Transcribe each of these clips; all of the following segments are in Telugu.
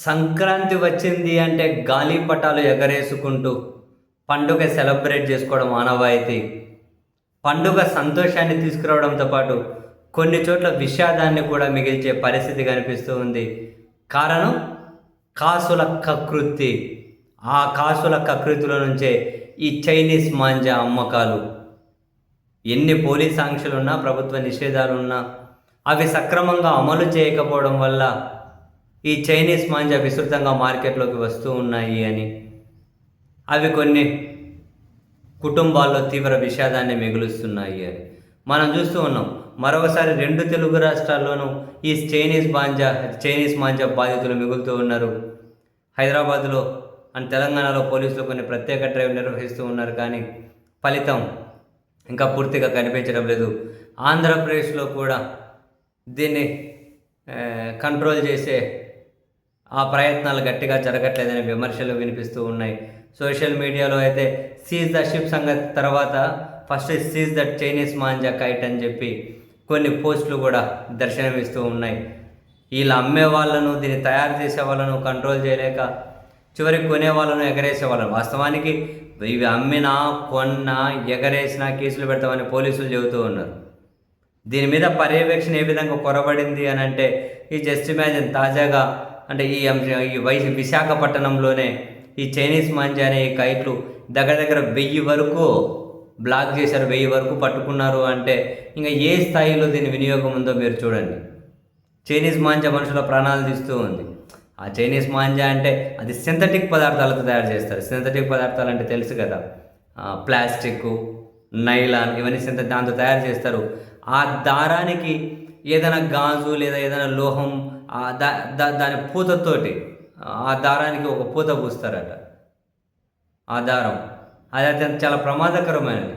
సంక్రాంతి వచ్చింది అంటే గాలిపటాలు ఎగరేసుకుంటూ పండుగ సెలబ్రేట్ చేసుకోవడం ఆనవాయితీ. పండుగ సంతోషాన్ని తీసుకురావడంతో పాటు కొన్ని చోట్ల విషాదాన్ని కూడా మిగిల్చే పరిస్థితి కనిపిస్తూ ఉంది. కారణం? కాసుల కకృతి. ఆ కాసుల కకృతిలో నుంచే ఈ చైనీస్ మాంజా అమ్మకాలు. ఎన్ని పోలీస్ ఆంక్షలు ఉన్నా ప్రభుత్వ నిషేధాలు ఉన్నా అవి సక్రమంగా అమలు చేయకపోవడం వల్ల ఈ చైనీస్ మాంజా విస్తృతంగా మార్కెట్లోకి వస్తూ ఉన్నాయి అని. అవి కొన్ని కుటుంబాల్లో తీవ్ర విషాదాన్ని మిగులుస్తున్నాయి అని. మనం చూస్తూ ఉన్నాం మరొకసారి రెండు తెలుగు రాష్ట్రాల్లోనూ ఈ చైనీస్ మాంజా చైనీస్ మాంజా బాధితులు మిగులుతూ ఉన్నారు. హైదరాబాద్లో అండ్ తెలంగాణలో పోలీసులు కొన్ని ప్రత్యేక డ్రైవ్ నిర్వహిస్తూ ఉన్నారు కానీ ఫలితం ఇంకా పూర్తిగా కనిపించడం లేదు. ఆంధ్రప్రదేశ్లో కూడా దీన్ని కంట్రోల్ చేసే ఆ ప్రయత్నాలు గట్టిగా జరగట్లేదనే విమర్శలు వినిపిస్తూ ఉన్నాయి. సోషల్ మీడియాలో అయితే సీజ్ ద షిప్ సంగతి తర్వాత first seize the Chinese manja kite అని చెప్పి కొన్ని పోస్టులు కూడా దర్శనమిస్తూ ఉన్నాయి. వీళ్ళు అమ్మే వాళ్ళను దీన్ని తయారు చేసే వాళ్ళను కంట్రోల్ చేయలేక చివరికి కొనే వాళ్ళను ఎగరేసే వాళ్ళను. వాస్తవానికి ఇవి అమ్మినా కొన్నా ఎగరేసినా కేసులు పెడతామని పోలీసులు చెబుతూ ఉన్నారు. దీని మీద పర్యవేక్షణ ఏ విధంగా కొరబడింది అని అంటే ఈ జస్ట్ ఇమాజిన్ తాజాగా అంటే ఈ అంశ- ఈ వై విశాఖపట్నంలోనే ఈ చైనీస్ మాంజా అనే ఈ కైట్లు దగ్గర దగ్గర వెయ్యి వరకు బ్లాక్ చేశారు వెయ్యి వరకు పట్టుకున్నారు అంటే ఇంకా ఏ స్థాయిలో దీని వినియోగం ఉందో మీరు చూడండి. చైనీస్ మాంజా మనుషుల ప్రాణాలు తీస్తూ ఉంది. ఆ చైనీస్ మాంజా అంటే అది సింథటిక్ పదార్థాలతో తయారు చేస్తారు. సింథటిక్ పదార్థాలు అంటే తెలుసు కదా. ప్లాస్టిక్ నైలాన్ ఇవన్నీ సింథ దాంతో తయారు చేస్తారు. ఆ దారానికి ఏదైనా గాజు లేదా ఏదైనా లోహం దా దా- దాని పూతతోటి ఆ దారానికి ఒక పూత పూస్తారట. ఆ దారం. అది అత్యంత చాలా ప్రమాదకరమైనది.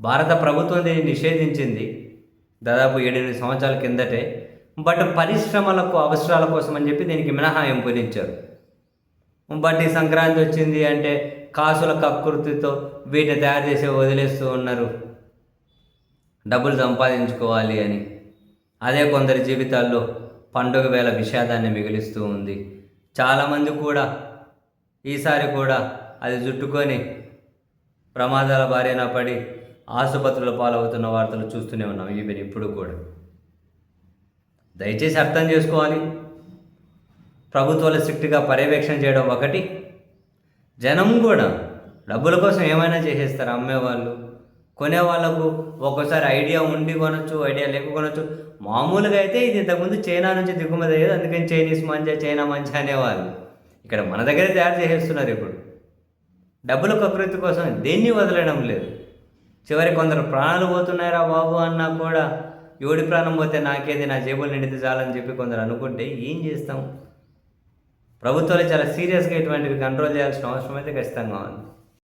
భారత ప్రభుత్వం దీన్ని నిషేధించింది దాదాపు ఏడెనిమిది సంవత్సరాల కిందటే. బట్ పరిశ్రమలకు అవసరాల కోసం అని చెప్పి దీనికి మినహాయం పొందించారు బట్ ఈ సంక్రాంతి వచ్చింది అంటే కాసుల కకృతితో వీటిని తయారు చేసి వదిలేస్తూ ఉన్నారు. డబ్బులు సంపాదించుకోవాలి అని. అదే కొందరి జీవితాల్లో పండుగ వేళ విషాదాన్ని మిగిలిస్తూ ఉంది. చాలామంది కూడా ఈసారి కూడా అది జుట్టుకొని ప్రమాదాల బారిన పడి ఆసుపత్రుల పాలవుతున్న వార్తలు చూస్తూనే ఉన్నాం ఈవెన్ ఇప్పుడు కూడా. దయచేసి అర్థం చేసుకోవాలి. ప్రభుత్వాలు స్ట్రిక్ట్గా పర్యవేక్షణ చేయడం ఒకటి. జనం కూడా డబ్బుల కోసం ఏమైనా చేసేస్తారు అమ్మేవాళ్ళు. కొనే వాళ్ళకు ఒక్కోసారి ఐడియా ఉండి కొనొచ్చు ఐడియా లేక కొనొచ్చు. మామూలుగా అయితే ఇది ఇంతకుముందు చైనా నుంచి దిగుమతి అయ్యేది అందుకని చైనీస్ మంచా చైనా మంచా అనేవాళ్ళు. ఇక్కడ మన దగ్గరే తయారు చేసేస్తున్నారు ఇప్పుడు. డబ్బుల కకృతి కోసం దేన్ని వదలడం లేదు. చివరి కొందరు ప్రాణాలు పోతున్నాయిరా బాబు అన్నా కూడా. ఎవడి ప్రాణం పోతే నాకేది నా జేబులు నిండితే చాలని చెప్పి కొందరు అనుకుంటే ఏం చేస్తాం? ప్రభుత్వాలు చాలా సీరియస్గా ఇటువంటివి కంట్రోల్ చేయాల్సిన అవసరం అయితే ఖచ్చితంగా ఉంది.